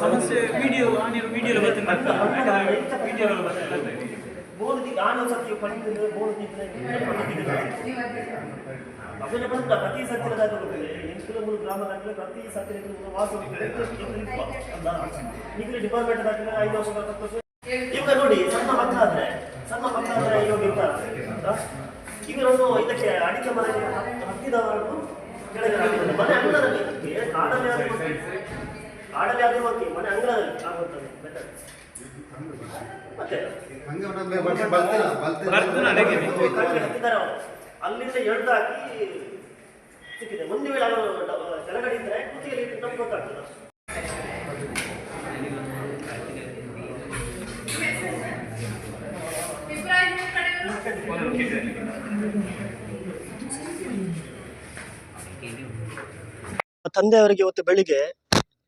ಸಮಸ್ಯೆ ವಿಡಿಯೋ ಆನಿರೋ ವಿಡಿಯೋ ಬರ್ತಿಲ್ಲ ವಿಡಿಯೋ ಬರ್ತಿಲ್ಲ ಮೂರು ದಿನ ಆನೆ ಸತ್ಯ ಪಡೆದಿದ್ರೆ ಮೂರು ದಿನ ಅದನ್ನೇ ಪ್ರತಿ ಸತ್ಯದಾಗಲೇ ಎಂಟು ಮೂರು ಗ್ರಾಮದಾಗಲೇ ಪ್ರತಿ ಸತ್ಯ ವಾಸ ಡಿಪಾರ್ಟ್ಮೆಂಟ್ ದಾಗಲೇ ಐದು ವರ್ಷ ಈಗ ನೋಡಿ ಸಣ್ಣ ಮಕ್ಕಳಾದ್ರೆ ಸಣ್ಣ ಮಕ್ಕಳಾದ್ರೆ ಇವಾಗ ಇರ್ತಾರೆ? ಇವರನ್ನು ಇದಕ್ಕೆ ಅಡಿಕೆ ಹತ್- ಹತ್ತಿದವರನ್ನು ಕೆಳಗೆ. ಮನೆ ಅಂಗಳದಲ್ಲಿ ಏ, ಕಾಡಲ್ಲಿ ಆದ್ರೆ ಕಾಡಲ್ಲಿ ಆಗುವ ಮನೆ ಅಂಗಳದಲ್ಲಿ ಆಗುತ್ತದೆ ಬೆಟರ್ ಮತ್ತೆ ಅಲ್ಲಿಂದ ಎಳ್ದು ಹಾಕಿ ಸಿಕ್ಕಿದೆ. ಒಂದು ವೇಳೆ ಅವರು ಕೆಳಗಡೆ ಇದ್ರೆ ಕುತ್ತಿಗೆಯಲ್ಲಿ ಇಟ್ಟು ನಮ್ಗೆ ಗೊತ್ತಾಗ್ತದೆ. ತಂದೆಯವರಿಗೆ ಇವತ್ತು ಬೆಳಿಗ್ಗೆ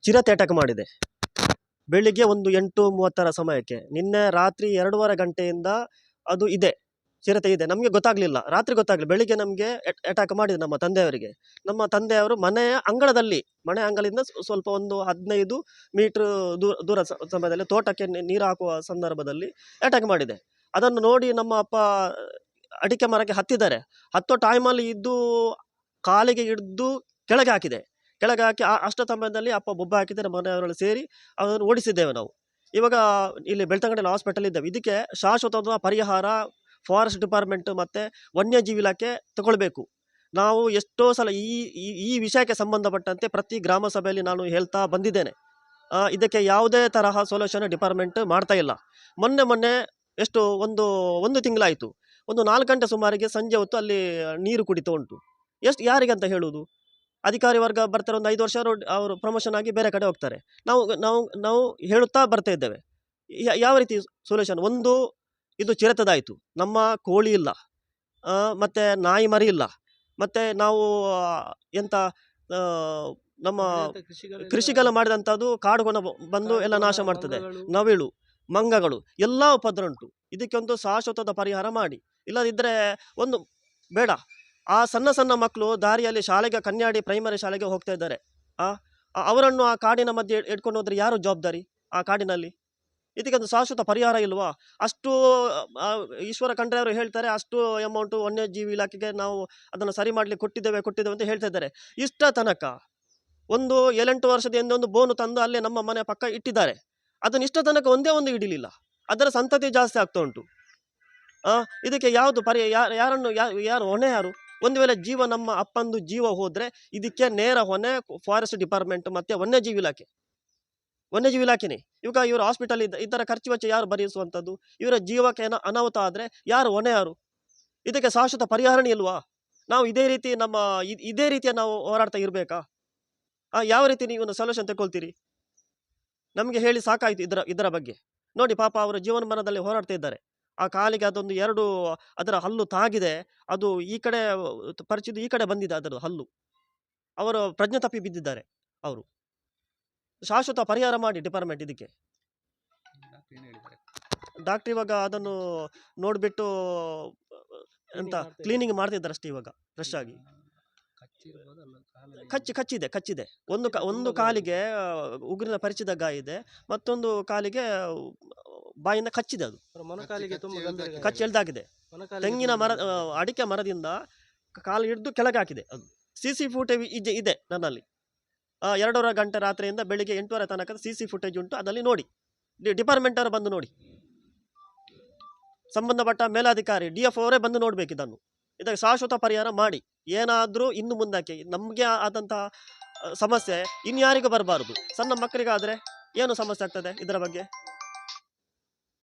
ಚಿರತೆ ಅಟ್ಯಾಕ್ ಮಾಡಿದೆ. ಬೆಳಿಗ್ಗೆ ಒಂದು ಎಂಟು ಮೂವತ್ತರ ಸಮಯಕ್ಕೆ. ನಿನ್ನೆ ರಾತ್ರಿ ಎರಡೂವರೆ ಗಂಟೆಯಿಂದ ಅದು ಇದೆ. ಚಿರತೆ ಇದೆ. ನಮಗೆ ಗೊತ್ತಾಗ್ಲಿಲ್ಲ. ರಾತ್ರಿ ಗೊತ್ತಾಗ್ಲಿಲ್ಲ. ಬೆಳಿಗ್ಗೆ ನಮಗೆ ಅಟ್ಯಾಕ್ ಮಾಡಿದೆ ನಮ್ಮ ತಂದೆಯವರಿಗೆ. ನಮ್ಮ ತಂದೆಯವರು ಮನೆಯ ಅಂಗಳದಲ್ಲಿ, ಮನೆ ಅಂಗಳದಿಂದ ಸ್ವ- ಸ್ವಲ್ಪ ಒಂದು ಹದಿನೈದು ಮೀಟ್ರ್ ದೂರ ದೂರ ಸಮಯದಲ್ಲಿ ತೋಟಕ್ಕೆ ನೀರು ಹಾಕುವ ಸಂದರ್ಭದಲ್ಲಿ ಅಟ್ಯಾಕ್ ಮಾಡಿದೆ. ಅದನ್ನು ನೋಡಿ ನಮ್ಮ ಅಪ್ಪ ಅಡಿಕೆ ಮರಕ್ಕೆ ಹತ್ತಿದ್ದಾರೆ. ಹತ್ತೋ ಟೈಮಲ್ಲಿ ಇದ್ದು ಕಾಲಿಗೆ ಹಿಡಿದು ಕೆಳಗೆ ಹಾಕಿದೆ. ಕೆಳಗೆ ಹಾಕಿ ಆ ಅಷ್ಟ ಸಮಯದಲ್ಲಿ ಅಪ್ಪ ಬೊಬ್ಬೆ ಹಾಕಿದ್ದಾರೆ, ಮನೆಯವರಲ್ಲಿ ಸೇರಿ ಅದನ್ನು ಓಡಿಸಿದ್ದೇವೆ ನಾವು. ಇವಾಗ ಇಲ್ಲಿ ಬೆಳ್ತಂಗಡಿಯಲ್ಲಿ ಹಾಸ್ಪಿಟಲ್ ಇದ್ದೇವೆ. ಇದಕ್ಕೆ ಶಾಶ್ವತವಾದ ಪರಿಹಾರ ಫಾರೆಸ್ಟ್ ಡಿಪಾರ್ಟ್ಮೆಂಟ್ ಮತ್ತು ವನ್ಯಜೀವಿ ಇಲಾಖೆ ತಗೊಳ್ಬೇಕು. ನಾವು ಎಷ್ಟೋ ಸಲ ಈ, ಈ- ಈ ವಿಷಯಕ್ಕೆ ಸಂಬಂಧಪಟ್ಟಂತೆ ಪ್ರತಿ ಗ್ರಾಮ ಸಭೆಯಲ್ಲಿ ನಾನು ಹೇಳ್ತಾ ಬಂದಿದ್ದೇನೆ. ಇದಕ್ಕೆ ಯಾವುದೇ ತರಹ ಸೊಲ್ಯೂಷನ್ ಡಿಪಾರ್ಟ್ಮೆಂಟ್ ಮಾಡ್ತಾ ಇಲ್ಲ. ಮೊನ್ನೆ ಮೊನ್ನೆ ಎಷ್ಟು ಒಂದು ಒಂದು ತಿಂಗಳಾಯಿತು. ಒಂದು ನಾಲ್ಕು ಗಂಟೆ ಸುಮಾರಿಗೆ ಸಂಜೆ ಹೊತ್ತು ಅಲ್ಲಿ ನೀರು ಕುಡಿತಾ ಉಂಟು. ಎಷ್ಟು, ಯಾರಿಗೆ ಅಂತ ಹೇಳುವುದು? ಅಧಿಕಾರಿ ವರ್ಗ ಬರ್ತಾರೆ ಒಂದು ಐದು ವರ್ಷ ಅವರು ಅವರು ಪ್ರಮೋಷನ್ ಆಗಿ ಬೇರೆ ಕಡೆ ಹೋಗ್ತಾರೆ. ನಾವು ನಾವು ನಾವು ಹೇಳುತ್ತಾ ಬರ್ತಾ ಇದ್ದೇವೆ. ಯಾವ ರೀತಿ ಸೊಲ್ಯೂಷನ್ ಒಂದು ಇದು ಚಿರತದಾಯಿತು. ನಮ್ಮ ಕೋಳಿ ಇಲ್ಲ. ಮತ್ತು ನಾಯಿ ಮರಿ ಇಲ್ಲ. ಮತ್ತೆ ನಾವು ಎಂಥ ನಮ್ಮ ಕೃಷಿಗೆಲ್ಲ ಮಾಡಿದಂಥದ್ದು ಕಾಡುಗೊನ ಬ- ಬಂದು ಎಲ್ಲ ನಾಶ ಮಾಡ್ತದೆ. ನವಿಳು ಮಂಗಗಳು ಎಲ್ಲ ಉಪದ್ರ ಉಂಟು. ಇದಕ್ಕೆ ಒಂದು ಶಾಶ್ವತದ ಪರಿಹಾರ ಮಾಡಿ. ಇಲ್ಲದಿದ್ದರೆ ಒಂದು ಬೇಡ. ಆ ಸಣ್ಣ ಸಣ್ಣ ಮಕ್ಕಳು ದಾರಿಯಲ್ಲಿ ಶಾಲೆಗೆ, ಕನ್ಯಾಡಿ ಪ್ರೈಮರಿ ಶಾಲೆಗೆ ಹೋಗ್ತಾ ಇದ್ದಾರೆ. ಆ ಅವರನ್ನು ಆ ಕಾಡಿನ ಮಧ್ಯೆ ಇಟ್ಕೊಂಡು ಹೋದರೆ ಯಾರು ಜವಾಬ್ದಾರಿ? ಆ ಕಾಡಿನಲ್ಲಿ? ಇದಕ್ಕೆ ಒಂದು ಶಾಶ್ವತ ಪರಿಹಾರ ಇಲ್ವಾ? ಅಷ್ಟು ಈಶ್ವರ ಖಂಡ್ರೆ ಅವರು ಹೇಳ್ತಾರೆ, ಅಷ್ಟು ಅಮೌಂಟು ವನ್ಯಜೀವಿ ಇಲಾಖೆಗೆ ನಾವು ಅದನ್ನು ಸರಿ ಮಾಡಲಿಕ್ಕೆ ಕೊಟ್ಟಿದ್ದೇವೆ ಕೊಟ್ಟಿದ್ದೇವೆ ಅಂತ ಹೇಳ್ತಾ ಇದ್ದಾರೆ. ಇಷ್ಟ ತನಕ ಒಂದು ಏಳೆಂಟು ವರ್ಷದ ಹಿಂದೆ ಒಂದು ಬೋನು ತಂದು ಅಲ್ಲೇ ನಮ್ಮ ಮನೆ ಪಕ್ಕ ಇಟ್ಟಿದ್ದಾರೆ. ಅದನ್ನು ಇಷ್ಟ ತನಕ ಒಂದೇ ಒಂದು ಹಿಡಿಲಿಲ್ಲ ಅದರ ಸಂತತಿ ಜಾಸ್ತಿ ಆಗ್ತಾ ಉಂಟು. ಇದಕ್ಕೆ ಯಾವುದು ಪರಿ, ಯಾರು, ಯಾರನ್ನು ಯಾ- ಯಾರು ಹೊಣೆ ಯಾರು? ಒಂದು ವೇಳೆ ಜೀವ ನಮ್ಮ ಅಪ್ಪಂದು ಜೀವ ಹೋದರೆ ಇದಕ್ಕೆ ನೇರ ಹೊಣೆ ಫಾರೆಸ್ಟ್ ಡಿಪಾರ್ಟ್ಮೆಂಟ್ ಮತ್ತೆ ವನ್ಯಜೀವಿ ಇಲಾಖೆ. ವನ್ಯಜೀವಿ ಇಲಾಖೆನೇ. ಇವಾಗ ಇವರು ಹಾಸ್ಪಿಟಲ್ ಇದ್ದ ಇದರ ಖರ್ಚು ವೆಚ್ಚ ಯಾರು ಭರಿಸುವಂಥದ್ದು? ಇವರ ಜೀವಕ್ಕೆ ಏನೋ ಅನಾಹುತ ಆದರೆ ಯಾರು ಹೊಣೆ ಯಾರು? ಇದಕ್ಕೆ ಶಾಶ್ವತ ಪರಿಹಾರನೇ ಇಲ್ವಾ? ನಾವು ಇದೇ ರೀತಿ ನಮ್ಮ ಇದ್- ರೀತಿಯ ನಾವು ಹೋರಾಡ್ತಾ ಇರಬೇಕಾ? ಯಾವ ರೀತಿ ನೀವು ಸೊಲ್ಯೂಷನ್ ತಗೊಳ್ತೀರಿ ನಮಗೆ ಹೇಳಿ ಸಾಕಾಯ್ತು ಇದರ ಇದರ ಬಗ್ಗೆ. ನೋಡಿ ಪಾಪ ಅವರು ಜೀವನ ಮನದಲ್ಲಿ ಹೋರಾಡ್ತಾ ಇದ್ದಾರೆ. ಆ ಕಾಲಿಗೆ ಅದೊಂದು ಎರಡು ಅದರ ಹಲ್ಲು ತಾಗಿದೆ. ಅದು ಈ ಕಡೆ ಪರಿಚಿತ ಈ ಕಡೆ ಬಂದಿದೆ ಅದರ ಹಲ್ಲು. ಅವರು ಪ್ರಜ್ಞೆ ತಪ್ಪಿ ಬಿದ್ದಿದ್ದಾರೆ ಅವರು. ಶಾಶ್ವತ ಪರಿಹಾರ ಮಾಡಿ ಡಿಪಾರ್ಟ್ಮೆಂಟ್ ಇದಕ್ಕೆ. ಡಾಕ್ಟರ್ ಇವಾಗ ಅದನ್ನು ನೋಡಿಬಿಟ್ಟು ಎಂತ ಕ್ಲೀನಿಂಗ್ ಮಾಡ್ತಿದ್ದಾರೆ ಅಷ್ಟೇ ಇವಾಗ ಫ್ರೆಶ್ ಆಗಿ. ಕಚ್ಚಿ ಕಚ್ಚಿದೆ ಕಚ್ಚಿದೆ. ಒಂದು ಒಂದು ಕಾಲಿಗೆ ಉಗುರಿನ ಪರಿಚಿತ ಗಾಯ ಇದೆ. ಮತ್ತೊಂದು ಕಾಲಿಗೆ ಬಾಯಿಂದ ಕಚ್ಚಿದೆ ಅದು ಮೊಣಕಾಲಿಗೆ ತುಂಬಾ ಗಂಭೀರ. ಕಚ್ಚಿ ಎಳ್ದಾಗಿದೆ. ತೆಂಗಿನ ಮರ ಅಡಿಕೆ ಮರದಿಂದ ಕಾಲು ಹಿಡಿದು ಕೆಳಗೆ ಹಾಕಿದೆ ಅದು. ಸಿ ಸಿ ಫುಟೇಜ್ ಇದೆ ಇದೆ ನನ್ನಲ್ಲಿ. ಎರಡೂವರೆ ಗಂಟೆ ರಾತ್ರಿಯಿಂದ ಬೆಳಿಗ್ಗೆ ಎಂಟೂವರೆ ತನಕ ಸಿ ಸಿ ಫುಟೇಜ್ ಉಂಟು. ಅದರಲ್ಲಿ ನೋಡಿ. ಡಿಪಾರ್ಟ್ಮೆಂಟ್ ಅವರು ಬಂದು ನೋಡಿ. ಸಂಬಂಧಪಟ್ಟ ಮೇಲಾಧಿಕಾರಿ ಡಿ ಎಫ್ ಅವರೇ ಬಂದು ನೋಡ್ಬೇಕು ಇದನ್ನು. ಇದಕ್ಕೆ ಶಾಶ್ವತ ಪರಿಹಾರ ಮಾಡಿ. ಏನಾದರೂ ಇನ್ನು ಮುಂದಕ್ಕೆ ನಮಗೆ ಆದಂತಹ ಸಮಸ್ಯೆ ಇನ್ಯಾರಿಗೂ ಬರಬಾರ್ದು. ಸಣ್ಣ ಮಕ್ಕಳಿಗಾದರೆ ಏನು ಸಮಸ್ಯೆ ಆಗ್ತದೆ ಇದರ ಬಗ್ಗೆ?